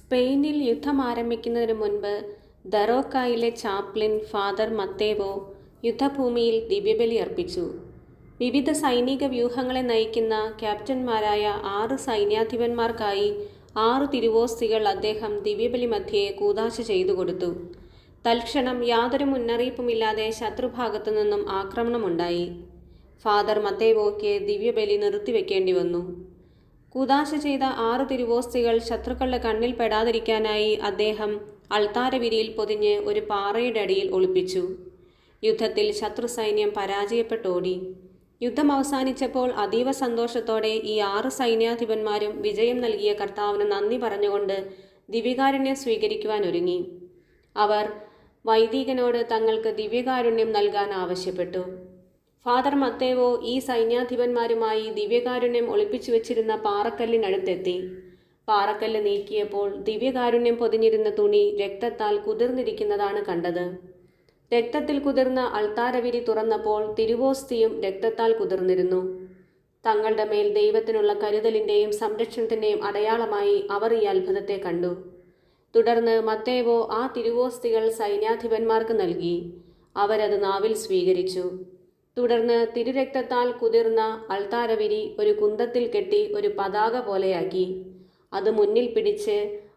സ്പെയിനിൽ യുദ്ധം ആരംഭിക്കുന്നതിന് മുൻപ് ദറോക്കായിലെ ചാപ്ലിൻ ഫാദർ മത്തേവോ യുദ്ധഭൂമിയിൽ ദിവ്യബലി അർപ്പിച്ചു. വിവിധ സൈനിക വ്യൂഹങ്ങളെ നയിക്കുന്ന ക്യാപ്റ്റന്മാരായ ആറ് സൈന്യാധിപന്മാർക്കായി ആറു തിരുവോസ്തികൾ അദ്ദേഹം ദിവ്യബലി മധ്യേ കൂതാശ ചെയ്തു കൊടുത്തു. തൽക്ഷണം യാതൊരു മുന്നറിയിപ്പുമില്ലാതെ ശത്രുഭാഗത്തു നിന്നും ആക്രമണമുണ്ടായി. ഫാദർ മത്തേവോയ്ക്ക് ദിവ്യബലി നിർത്തിവെക്കേണ്ടി വന്നു. കൂതാശ ചെയ്ത ആറ് തിരുവോസ്തികൾ ശത്രുക്കളുടെ കണ്ണിൽ പെടാതിരിക്കാനായി അദ്ദേഹം അൾത്താരവിരിയിൽ പൊതിഞ്ഞ് ഒരു പാറയുടെ അടിയിൽ ഒളിപ്പിച്ചു. യുദ്ധത്തിൽ ശത്രു സൈന്യം പരാജയപ്പെട്ടോടി. യുദ്ധം അവസാനിച്ചപ്പോൾ അതീവ സന്തോഷത്തോടെ ഈ ആറ് സൈന്യാധിപന്മാരും വിജയം നൽകിയ കർത്താവിന് നന്ദി പറഞ്ഞുകൊണ്ട് ദിവ്യകാരുണ്യം സ്വീകരിക്കുവാൻ ഒരുങ്ങി. അവർ വൈദികനോട് തങ്ങൾക്ക് ദിവ്യകാരുണ്യം നൽകാൻ ആവശ്യപ്പെട്ടു. ഫാദർ മത്തേവോ ഈ സൈന്യാധിപന്മാരുമായി ദിവ്യകാരുണ്യം ഒളിപ്പിച്ചു വെച്ചിരുന്ന പാറക്കല്ലിനടുത്തെത്തി. പാറക്കല്ല് നീക്കിയപ്പോൾ ദിവ്യകാരുണ്യം പൊതിഞ്ഞിരുന്ന തുണി രക്തത്താൽ കുതിർന്നിരിക്കുന്നതാണ് കണ്ടത്. രക്തത്തിൽ കുതിർന്ന അൾത്താരവിരി തുറന്നപ്പോൾ തിരുവോസ്തിയും രക്തത്താൽ കുതിർന്നിരുന്നു. തങ്ങളുടെ മേൽ ദൈവത്തിനുള്ള കരുതലിന്റെയും സംരക്ഷണത്തിന്റെയും അടയാളമായി അവർ ഈ അത്ഭുതത്തെ കണ്ടു. തുടർന്ന് മത്തേവോ ആ തിരുവോസ്തികൾ സൈന്യാധിപന്മാർക്ക് നൽകി. അവരത് നാവിൽ സ്വീകരിച്ചു. തുടർന്ന് തിരുരക്തത്താൽ കുതിർന്ന അൾത്താരവിരി ഒരു കുന്തത്തിൽ കെട്ടി ഒരു പതാക പോലെയാക്കി. അത് മുന്നിൽ പിടിച്ച്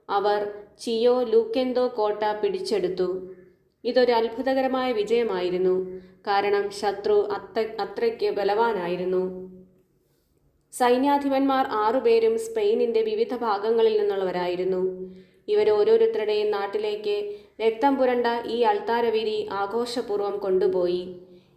അവർ ചിയോ ലൂക്കെന്തോ കോട്ട പിടിച്ചെടുത്തു. ഇതൊരു അത്ഭുതകരമായ വിജയമായിരുന്നു. കാരണം ശത്രു അത്ര അത്രയ്ക്ക് ബലവാനായിരുന്നു. സൈന്യാധിപന്മാർ ആറുപേരും സ്പെയിനിന്റെ വിവിധ ഭാഗങ്ങളിൽ നിന്നുള്ളവരായിരുന്നു. ഇവരോരോരുത്തരുടെയും നാട്ടിലേക്ക് രക്തം പുരണ്ട ഈ അൾത്താരവിരി ആഘോഷപൂർവം കൊണ്ടുപോയി.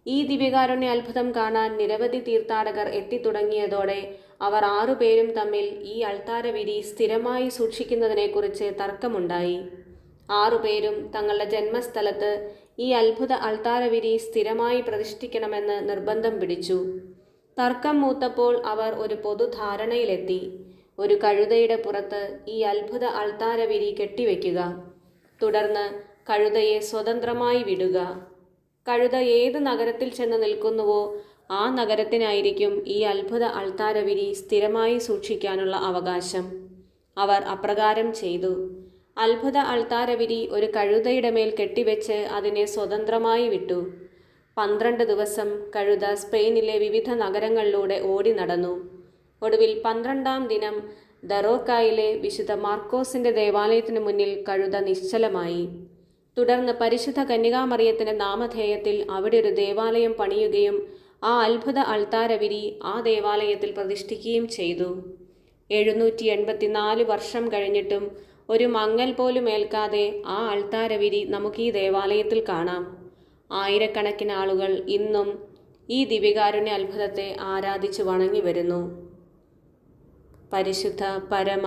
ഈ ദിവ്യകാരുണ്യ അത്ഭുതം കാണാൻ നിരവധി തീർത്ഥാടകർ എത്തിത്തുടങ്ങിയതോടെ അവർ ആറുപേരും തമ്മിൽ ഈ അൾത്താരവിരി സ്ഥിരമായി സൂക്ഷിക്കുന്നതിനെക്കുറിച്ച് തർക്കമുണ്ടായി. ആറുപേരും തങ്ങളുടെ ജന്മസ്ഥലത്ത് ഈ അത്ഭുത അൾത്താരവിരി സ്ഥിരമായി പ്രതിഷ്ഠിക്കണമെന്ന് നിർബന്ധം പിടിച്ചു. തർക്കം മൂത്തപ്പോൾ അവർ ഒരു പൊതുധാരണയിലെത്തി. ഒരു കഴുതയുടെ പുറത്ത് ഈ അത്ഭുത അൾത്താരവിരി കെട്ടിവെക്കുക. തുടർന്ന് കഴുതയെ സ്വതന്ത്രമായി വിടുക. കഴുത ഏത് നഗരത്തിൽ ചെന്ന് നിൽക്കുന്നുവോ ആ നഗരത്തിനായിരിക്കും ഈ അത്ഭുത അൾത്താരവിരി സ്ഥിരമായി സൂക്ഷിക്കാനുള്ള അവകാശം. അവർ അപ്രകാരം ചെയ്തു. അത്ഭുത അൾത്താരവിരി ഒരു കഴുതയുടെ മേൽ കെട്ടിവെച്ച് അതിനെ സ്വതന്ത്രമായി വിട്ടു. പന്ത്രണ്ട് ദിവസം കഴുത സ്പെയിനിലെ വിവിധ നഗരങ്ങളിലൂടെ ഓടി നടന്നു. ഒടുവിൽ പന്ത്രണ്ടാം ദിനം ദറോക്കായിലെ വിശുദ്ധ മാർക്കോസിന്റെ ദേവാലയത്തിനു മുന്നിൽ കഴുത നിശ്ചലമായി. തുടർന്ന് പരിശുദ്ധ കന്യകാമറിയത്തിന്റെ നാമധേയത്തിൽ അവിടെ ഒരു ദേവാലയം പണിയുകയും ആ അത്ഭുത അൾത്താരവിരി ആ ദേവാലയത്തിൽ പ്രതിഷ്ഠിക്കുകയും ചെയ്തു. എഴുന്നൂറ്റി എൺപത്തിനാല് വർഷം കഴിഞ്ഞിട്ടും ഒരു മങ്ങൽ പോലും ഏൽക്കാതെ ആ അൾത്താരവിരി നമുക്ക് ഈ ദേവാലയത്തിൽ കാണാം. ആയിരക്കണക്കിന് ആളുകൾ ഇന്നും ഈ ദിവ്യകാരുണ്യ അത്ഭുതത്തെ ആരാധിച്ചു വണങ്ങി വരുന്നു. പരിശുദ്ധ പരമ